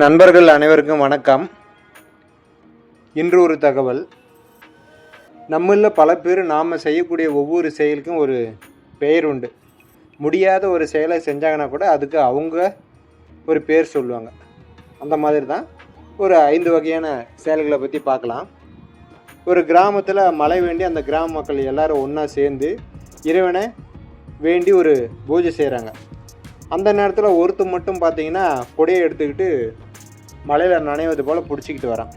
நண்பர்கள் அனைவருக்கும் வணக்கம். இன்று ஒரு தகவல். நம்மள பல பேர் நாம் செய்யக்கூடிய ஒவ்வொரு செயலுக்கும் ஒரு பெயர் உண்டு. முடியாத ஒரு செயலை செஞ்சாங்கன்னா கூட அதுக்கு அவங்க ஒரு பேர் சொல்லுவாங்க. அந்த மாதிரி தான் ஒரு ஐந்து வகையான செயல்களை பற்றி பார்க்கலாம். ஒரு கிராமத்தில் மழை வேண்டி அந்த கிராம மக்கள் எல்லோரும் ஒன்றா சேர்ந்து இறைவனை வேண்டி ஒரு பூஜை செய்கிறாங்க அந்த நேரத்தில் ஒருத்தர் மட்டும் பார்த்தீங்கன்னா கொடையை எடுத்துக்கிட்டு மலையில் நனைவது போல் பிடிச்சிக்கிட்டு வரான்.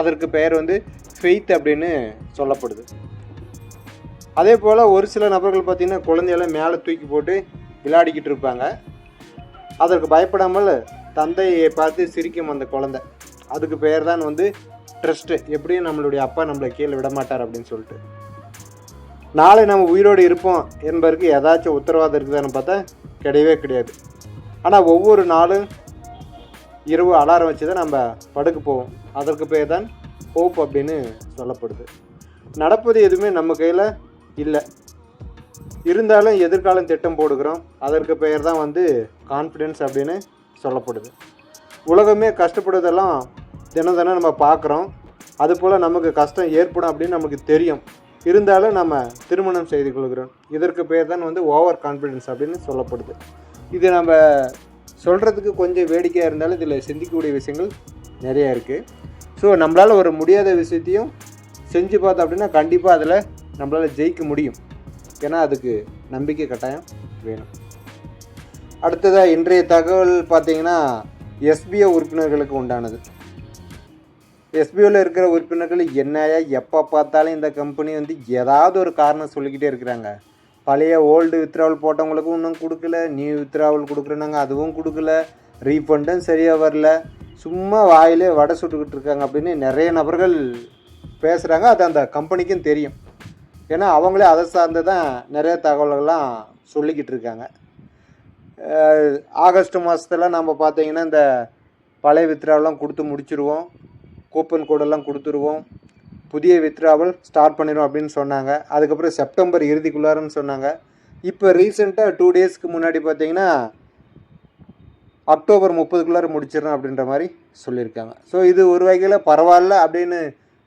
அதற்கு பெயர் வந்து ஃபெய்த் அப்படின்னு சொல்லப்படுது. அதே போல் ஒரு சில நபர்கள் பார்த்திங்கன்னா குழந்தையெல்லாம் மேலே தூக்கி போட்டு விளையாடிக்கிட்டு இருப்பாங்க. அதற்கு பயப்படாமல் தந்தையை பார்த்து சிரிக்கும் அந்த குழந்தை. அதுக்கு பெயர் தான் வந்து ட்ரஸ்ட்டு எப்படியும் நம்மளுடைய அப்பா நம்மளை கீழே விட மாட்டார் அப்படின்னு சொல்லிட்டு. நாளை நம்ம உயிரோடு இருப்போம் என்பதற்கு ஏதாச்சும் உத்தரவாதம் இருக்குதான்னு பார்த்தா கிடையவே கிடையாது. ஆனால் ஒவ்வொரு நாளும் இரவு அலாரம் வச்சு தான் நம்ம படுக்க போவோம். அதற்கு பேர் தான் ஹோப் அப்படின்னு சொல்லப்படுது. நடப்பது எதுவுமே நம்ம கையில் இல்லை. இருந்தாலும் எதிர்காலம் திட்டம் போடுகிறோம். அதற்கு பெயர் தான் வந்து கான்ஃபிடென்ஸ் அப்படின்னு சொல்லப்படுது. உலகமே கஷ்டப்படுறதெல்லாம் தினம் தினம் நம்ம பார்க்குறோம். அதுபோல் நமக்கு கஷ்டம் ஏற்படும் அப்படின்னு நமக்கு தெரியும். இருந்தாலும் நம்ம திருமணம் செய்து கொள்கிறோம். இதற்கு பேர் தான் வந்து ஓவர் கான்ஃபிடென்ஸ் அப்படின்னு சொல்லப்படுது. இது நம்ம சொல்கிறதுக்கு கொஞ்சம் வேடிக்கையாக இருந்தாலும் இதில் சிந்திக்கக்கூடிய விஷயங்கள் நிறையா இருக்குது ஸோ நம்மளால் ஒரு முடியாத விஷயத்தையும் செஞ்சு பார்த்தோம் அப்படின்னா கண்டிப்பாக அதில் நம்மளால் ஜெயிக்க முடியும். ஏன்னா அதுக்கு நம்பிக்கை கட்டாயம் வேணும். அடுத்ததாக இன்றைய தகவல் பார்த்தீங்கன்னா எஸ்பிஓ உறுப்பினர்களுக்கு உண்டானது. எஸ்பிஓவில் இருக்கிற உறுப்பினர்கள் என்னையா எப்போ பார்த்தாலும் இந்த கம்பெனி வந்து ஏதாவது ஒரு காரணம் சொல்லிக்கிட்டே இருக்கிறாங்க. பழைய ஓல்டு வித்ராவல் போட்டவங்களுக்கும் இன்னும் கொடுக்கல நியூ வித்ராவல் கொடுக்குறேனாங்க அதுவும் கொடுக்கல. ரீஃபண்டும் சரியாக வரல. சும்மா வாயிலே வடை சுட்டுக்கிட்டு இருக்காங்க அப்படின்னு நிறைய நபர்கள் பேசுகிறாங்க அது அந்த கம்பெனிக்கும் தெரியும். ஏன்னா அவங்களே அதை சார்ந்து தான் நிறைய தகவல்கள்லாம் சொல்லிக்கிட்டு இருக்காங்க. ஆகஸ்ட் மாதத்தில் நம்ம பார்த்தீங்கன்னா இந்த பழைய வித்ராவெல்லாம் கொடுத்து முடிச்சுருவோம். கூப்பன் கோடெல்லாம் கொடுத்துருவோம். புதிய வித்ராவல் ஸ்டார்ட் பண்ணிடும் அப்படின்னு சொன்னாங்க. அதுக்கப்புறம் செப்டம்பர் இறுதிக்குள்ளாரன்னு சொன்னாங்க. இப்போ ரீசெண்டாக டூ டேஸ்க்கு முன்னாடி பார்த்தீங்கன்னா அக்டோபர் முப்பதுக்குள்ளார முடிச்சிடணும் அப்படின்ற மாதிரி சொல்லியிருக்காங்க. ஸோ இது ஒரு வகையில் பரவாயில்ல அப்படின்னு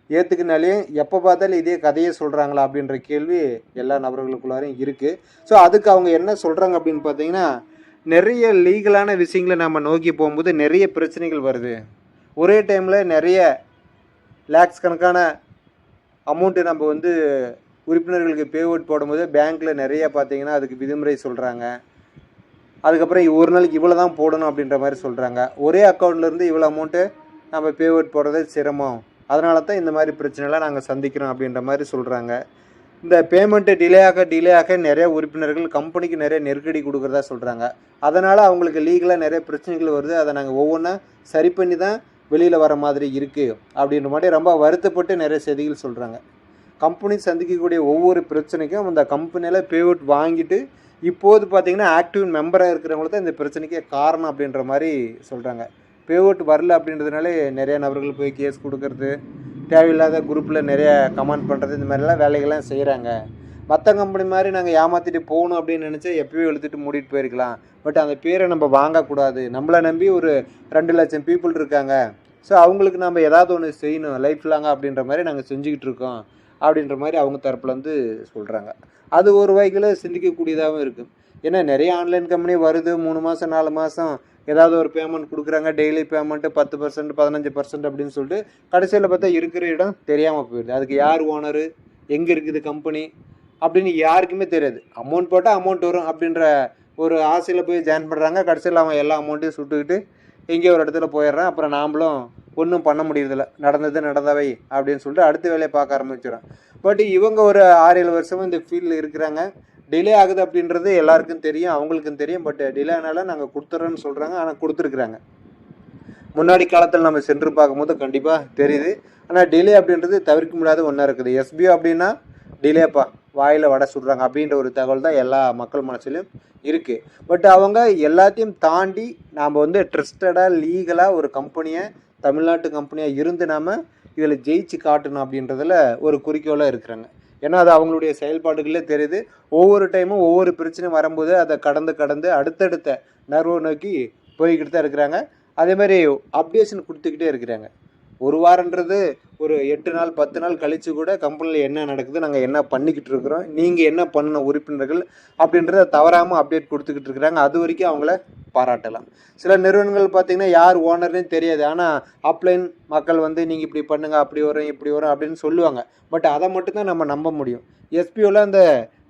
ஏற்றுக்குனாலே எப்போ பார்த்தாலும் இதே கதையை சொல்கிறாங்களா அப்படின்ற கேள்வி எல்லா நபர்களுக்குள்ளாரையும் இருக்குது ஸோ அதுக்கு அவங்க என்ன சொல்கிறாங்க அப்படின்னு பார்த்தீங்கன்னா நிறைய லீகலான விஷயங்களை நம்ம நோக்கி போகும்போது நிறைய பிரச்சனைகள் வருது. ஒரே டைமில் நிறைய லேக்ஸ் கணக்கான அமௌண்ட்டு நம்ம வந்து உறுப்பினர்களுக்கு பே அவுட் போடும்போது பேங்க்கில் நிறைய பார்த்தீங்கன்னா அதுக்கு விதிமுறை சொல்கிறாங்க அதுக்கப்புறம் ஒரு நாளைக்கு இவ்வளோ தான் போடணும் அப்படின்ற மாதிரி சொல்கிறாங்க ஒரே அக்கௌண்ட்லேருந்து இவ்வளோ அமௌண்ட்டு நம்ம பே அவுட் போடுறது சிரமம். அதனால தான் இந்த மாதிரி பிரச்சனைலாம் நாங்கள் சந்திக்கிறோம் அப்படின்ற மாதிரி சொல்கிறாங்க இந்த பேமெண்ட்டு டிலே ஆக டிலே ஆக நிறைய உறுப்பினர்கள் கம்பெனிக்கு நிறைய நெருக்கடி கொடுக்குறதா சொல்கிறாங்க அதனால் அவங்களுக்கு லீகலாக நிறைய பிரச்சனைகள் வருது. அதை நாங்கள் ஒவ்வொன்றா சரி பண்ணி தான் வெளியில் வர மாதிரி இருக்குது அப்படின்ற மாதிரி ரொம்ப வருத்தப்பட்டு நிறைய செய்திகள் சொல்கிறாங்க கம்பெனி சந்திக்கக்கூடிய ஒவ்வொரு பிரச்சனைக்கும் அந்த கம்பெனியில் பேவுட் வாங்கிட்டு இப்போது பார்த்தீங்கன்னா ஆக்டிவ் மெம்பராக இருக்கிறவங்களுக்கு தான் இந்த பிரச்சனைக்கே காரணம் அப்படின்ற மாதிரி சொல்கிறாங்க பேவுட் வரல அப்படின்றதுனாலே நிறைய நபர்கள் போய் கேஸ் கொடுக்கறது தேவையில்லாத குரூப்பில் நிறைய கமெண்ட் பண்ணுறது இந்த மாதிரிலாம் வேலைகள்லாம் செய்கிறாங்க மற்ற கம்பெனி மாதிரி நாங்கள் ஏமாற்றிட்டு போகணும் அப்படின்னு நினச்சா எப்பயோ இழுத்துட்டு மூடிட்டு போயிருக்கலாம். பட் அந்த பேரை நம்ம வாங்கக்கூடாது. நம்மளை நம்பி ஒரு ரெண்டு லட்சம் பீப்புள் இருக்காங்க. ஸோ அவங்களுக்கு நம்ம ஏதாவது ஒன்று செய்யணும். லைஃப் லாங்காக அப்படின்ற மாதிரி நாங்கள் செஞ்சுக்கிட்டு இருக்கோம். அப்படின்ற மாதிரி அவங்க தரப்பில் வந்து சொல்கிறாங்க அது ஒரு வகையில் சிந்திக்கக்கூடியதாகவும் இருக்குது ஏன்னா நிறைய ஆன்லைன் கம்பெனி வருது. மூணு மாதம் நாலு மாதம் ஏதாவது ஒரு பேமெண்ட் கொடுக்குறாங்க. டெய்லி பேமெண்ட்டு பத்து பர்சன்ட் பதினஞ்சு பர்சன்ட் அப்படின்னு சொல்லிட்டு கடைசியில் பார்த்தா இருக்கிற இடம் தெரியாமல் போயிடுது. அதுக்கு யார் ஓனரு எங்கே இருக்குது கம்பெனி அப்படின்னு யாருக்குமே தெரியாது. அமௌண்ட் போட்டால் அமௌண்ட் வரும் அப்படின்ற ஒரு ஆசையில் போய் ஜாயின் பண்ணுறாங்க கடைசியில் அவன் எல்லா அமௌண்ட்டையும் சுட்டுக்கிட்டு எங்கேயோ ஒரு இடத்துல போயிடுறான். அப்புறம் நாமளும் ஒன்றும் பண்ண முடியறதில்ல. நடந்தது நடந்தவை அப்படின்னு சொல்லிட்டு அடுத்த வேலையை பார்க்க ஆரம்பிச்சிடும் பட் இவங்க ஒரு ஆறு ஏழு வருஷமும் இந்த ஃபீல்டில் இருக்கிறாங்க. டிலே ஆகுது அப்படின்றது எல்லாருக்கும் தெரியும் அவங்களுக்கும் தெரியும். பட் டிலே ஆனால் நாங்கள் கொடுத்துட்றோன்னு சொல்கிறாங்க ஆனால் கொடுத்துருக்குறாங்க. முன்னாடி காலத்தில் நம்ம சென்று பார்க்கும்போது கண்டிப்பாக தெரியுது. ஆனால் டிலே அப்படின்றது தவிர்க்க முடியாத ஒன்றா இருக்குது. எஸ்பிஓ அப்படின்னா டிலேப்பா வாயில் வடை சுடுறாங்க அப்படின்ற ஒரு தகவல் தான் எல்லா மக்கள் மனசுலையும் இருக்குது பட் அவங்க எல்லாத்தையும் தாண்டி நாம் வந்து ட்ரஸ்டடாக லீகலாக ஒரு கம்பெனியை தமிழ்நாட்டு கம்பெனியாக இருந்து நாம் இதில் ஜெயிச்சு காட்டணும் அப்படின்றதில் ஒரு குறிக்கோளாக இருக்கிறாங்க. ஏன்னா அது அவங்களுடைய செயல்பாடுகளே தெரியுது. ஒவ்வொரு டைமும் ஒவ்வொரு பிரச்சனையும் வரும்போது அதை கடந்து கடந்து அடுத்தடுத்த நர்வை நோக்கி போய்கிட்டு தான் இருக்கிறாங்க. அதே மாதிரி அப்டேஷன் கொடுத்துக்கிட்டே இருக்கிறாங்க. ஒரு வாரன்றது ஒரு எட்டு நாள் பத்து நாள் கழித்து கூட கம்பெனியில் என்ன நடக்குது நாங்கள் என்ன பண்ணிக்கிட்டு இருக்கிறோம் நீங்கள் என்ன பண்ணணும் உறுப்பினர்கள் அப்படின்றத தவறாமல் அப்டேட் கொடுத்துக்கிட்டு இருக்கிறாங்க. அது வரைக்கும் அவங்கள பாராட்டலாம். சில நிறுவனங்கள் பார்த்தீங்கன்னா யார் ஓனர்னே தெரியாது. ஆனால் அப்ளைன் மக்கள் வந்து நீங்கள் இப்படி பண்ணுங்கள் அப்படி வரும் இப்படி வரும் அப்படின்னு சொல்லுவாங்க. பட் அதை மட்டும்தான் நம்ம நம்ப முடியும். எஸ்பிஓவில் அந்த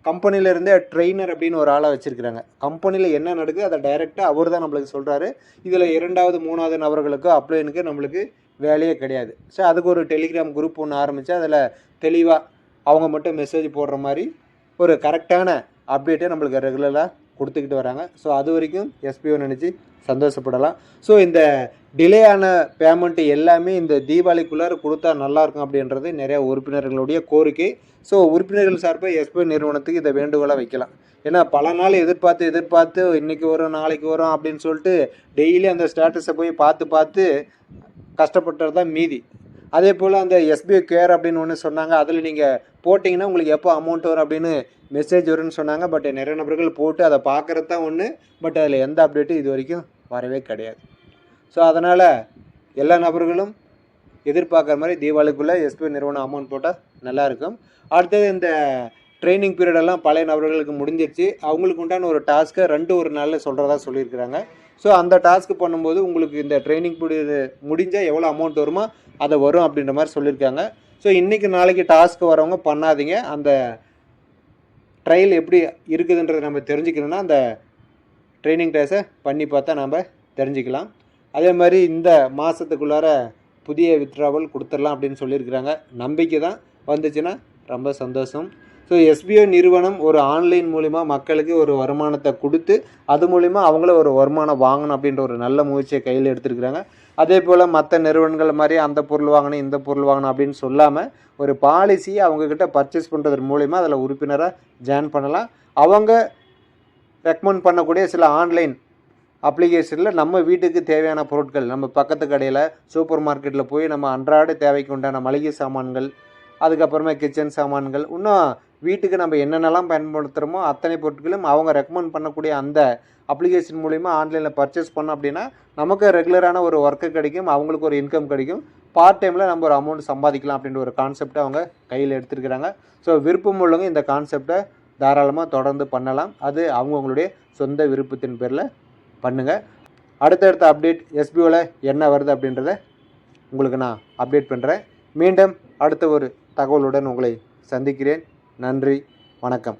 கம்பெனிலேருந்தே ட்ரெயினர் அப்படின்னு ஒரு ஆளாக வச்சுருக்கிறாங்க. கம்பெனியில் என்ன நடக்குது? அதை டைரெக்டாக அவர் தான் நம்மளுக்கு சொல்கிறாரு இதில் இரண்டாவது மூணாவது நபர்களுக்கு அப்ளைனுக்கு நம்மளுக்கு வேலையே கிடையாது. ஸோ அதுக்கு ஒரு டெலிகிராம் குரூப் ஒன்று ஆரம்பித்து அதில் தெளிவாக அவங்க மட்டும் மெசேஜ் போடுற மாதிரி ஒரு கரெக்டான அப்டேட்டை நம்மளுக்கு ரெகுலராக கொடுத்துக்கிட்டு வராங்க. ஸோ அது வரைக்கும் எஸ்பிஓ நினச்சி சந்தோஷப்படலாம். ஸோ இந்த டிலே ஆன பேமெண்ட்டு எல்லாமே இந்த தீபாவளிக்குள்ளார கொடுத்தா நல்லாயிருக்கும் அப்படின்றது நிறையா உறுப்பினர்களுடைய கோரிக்கை. ஸோ உறுப்பினர்கள் சார்பாக எஸ்பிஓ நிறுவனத்துக்கு இதை வேண்டுகோளாக வைக்கலாம். ஏன்னா பல நாள் எதிர்பார்த்து எதிர்பார்த்து இன்றைக்கி வரும் நாளைக்கு வரும் அப்படின்னு சொல்லிட்டு டெய்லி அந்த ஸ்டேட்டஸை போய் பார்த்து பார்த்து கஷ்டப்பட்டது தான் மீதி. அதே போல் அந்த எஸ்பிஐ கேர் அப்படின்னு ஒன்று சொன்னாங்க. அதில் நீங்கள் போட்டிங்கன்னா உங்களுக்கு எப்போ அமௌண்ட் வரும் அப்படின்னு மெசேஜ் வரும்னு சொன்னாங்க. பட் நிறைய நபர்கள் போட்டு அதை பார்க்குறது தான் ஒன்று பட் அதில் எந்த அப்டேட்டும் இது வரைக்கும் வரவே கிடையாது. ஸோ அதனால் எல்லா நபர்களும் எதிர்பார்க்குற மாதிரி தீபாவளிக்குள்ளே எஸ்பிஐ நிறுவனம் அமௌண்ட் போட்டால் நல்லாயிருக்கும் அடுத்தது இந்த ட்ரைனிங் பீரியடெல்லாம் பழைய நபர்களுக்கு முடிஞ்சிருச்சு. அவங்களுக்கு உண்டான ஒரு டாஸ்க்கை ரெண்டு ஒரு நாளில் சொல்கிறதா சொல்லியிருக்கிறாங்க. ஸோ அந்த டாஸ்க்கு பண்ணும்போது உங்களுக்கு இந்த ட்ரைனிங் பீரியட் முடிஞ்சால் எவ்வளோ அமௌண்ட் வருமோ அதை வரும் அப்படின்ற மாதிரி சொல்லியிருக்காங்க. ஸோ இன்றைக்கி நாளைக்கு டாஸ்க் வரவங்க பண்ணாதீங்க. அந்த ட்ரையல் எப்படி இருக்குதுன்றதை நம்ம தெரிஞ்சுக்கணுன்னா அந்த ட்ரைனிங் டேஸை பண்ணி பார்த்தா நம்ம தெரிஞ்சுக்கலாம். அதே மாதிரி இந்த மாதத்துக்குள்ளார புதிய வித்ட்ராவல் கொடுத்துடலாம் அப்படின்னு சொல்லியிருக்கிறாங்க. நம்பிக்கை தான். வந்துச்சுன்னா ரொம்ப சந்தோஷம். ஸோ எஸ்பிஐ நிறுவனம் ஒரு ஆன்லைன் மூலிமா மக்களுக்கு ஒரு வருமானத்தை கொடுத்து அது மூலிமா அவங்கள ஒரு வருமானம் வாங்கணும் அப்படின்ற ஒரு நல்ல முயற்சியை கையில் எடுத்துருக்குறாங்க. அதே போல் மற்ற நிறுவனங்கள் மாதிரி அந்த பொருள் வாங்கணும் இந்த பொருள் வாங்கணும் அப்படின்னு சொல்லாமல் ஒரு பாலிசியை அவங்கக்கிட்ட பர்ச்சேஸ் பண்ணுறது மூலிமா அதில் உறுப்பினராக ஜாயின் பண்ணலாம். அவங்க ரெக்கமெண்ட் பண்ணக்கூடிய சில ஆன்லைன் அப்ளிகேஷனில் நம்ம வீட்டுக்கு தேவையான பொருட்கள் நம்ம பக்கத்து கடையில் சூப்பர் மார்க்கெட்டில் போய் நம்ம அன்றாட தேவைக்கு உண்டான மளிகை சாமான்கள் அதுக்கப்புறமா கிச்சன் சாமான்கள் இன்னும் வீட்டுக்கு நம்ம என்னென்னலாம் பயன்படுத்துகிறோமோ அத்தனை பொருட்களும் அவங்க ரெக்கமெண்ட் பண்ணக்கூடிய அந்த அப்ளிகேஷன் மூலிமா ஆன்லைனில் பர்ச்சேஸ் பண்ணோம் அப்படின்னா நமக்கு ரெகுலரான ஒரு ஒர்க்கு கிடைக்கும் அவங்களுக்கு ஒரு இன்கம் கிடைக்கும். பார்ட் டைமில் நம்ம ஒரு அமௌண்ட் சம்பாதிக்கலாம் அப்படின்ற ஒரு கான்செப்டை அவங்க கையில் எடுத்துருக்கிறாங்க. ஸோ விருப்பம் உள்ளவங்க இந்த கான்செப்டை தாராளமாக தொடர்ந்து பண்ணலாம். அது அவங்கவுங்களுடைய சொந்த விருப்பத்தின் பேரில் பண்ணுங்கள் அடுத்தடுத்த அப்டேட் எஸ்பிஓவில் என்ன வருது அப்படின்றத உங்களுக்கு நான் அப்டேட் பண்ணுறேன் மீண்டும் அடுத்த ஒரு தகவலுடன் உங்களை சந்திக்கிறேன். நன்றி வணக்கம்.